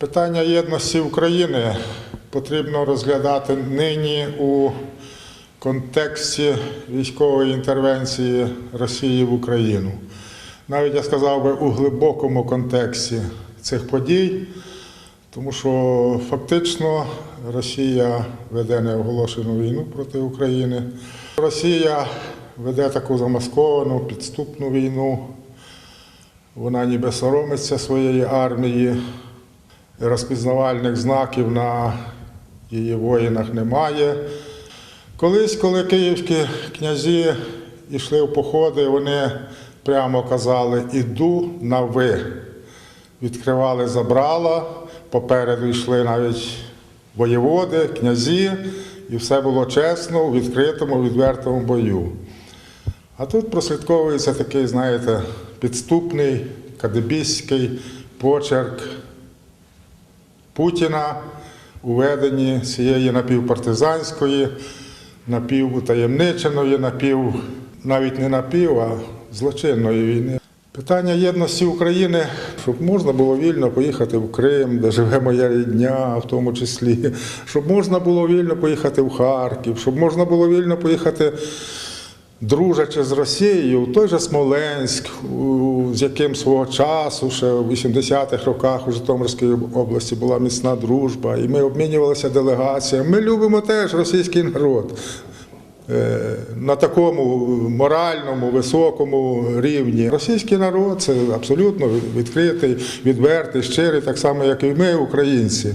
Питання єдності України потрібно розглядати нині у контексті військової інтервенції Росії в Україну. Навіть я сказав би у глибокому контексті цих подій, тому що фактично Росія веде неоголошену війну проти України. Росія веде таку замасковану, підступну війну. Вона ніби соромиться своєї армії, розпізнавальних знаків на її воїнах немає. Колись, коли київські князі йшли в походи, вони прямо казали Іду на ви. Відкривали забрала, попереду йшли навіть воєводи, князі, і все було чесно у відкритому, відвертому бою. А тут прослідковується такий, знаєте, підступний, кадебістський почерк Путіна у веденні цієї напівпартизанської, напівутаємниченої, напів, навіть не напів, а злочинної війни. Питання єдності України, щоб можна було вільно поїхати в Крим, де живе моя рідня, в тому числі, щоб можна було вільно поїхати в Харків, щоб можна було вільно поїхати дружачи з Росією, той же Смоленськ, з яким свого часу, ще в 80-х роках у Житомирській області була міцна дружба, і ми обмінювалися делегаціями. Ми любимо теж російський народ. Е, На такому моральному, високому рівні. Російський народ це абсолютно відкритий, відвертий, щирий, так само, як і ми, українці.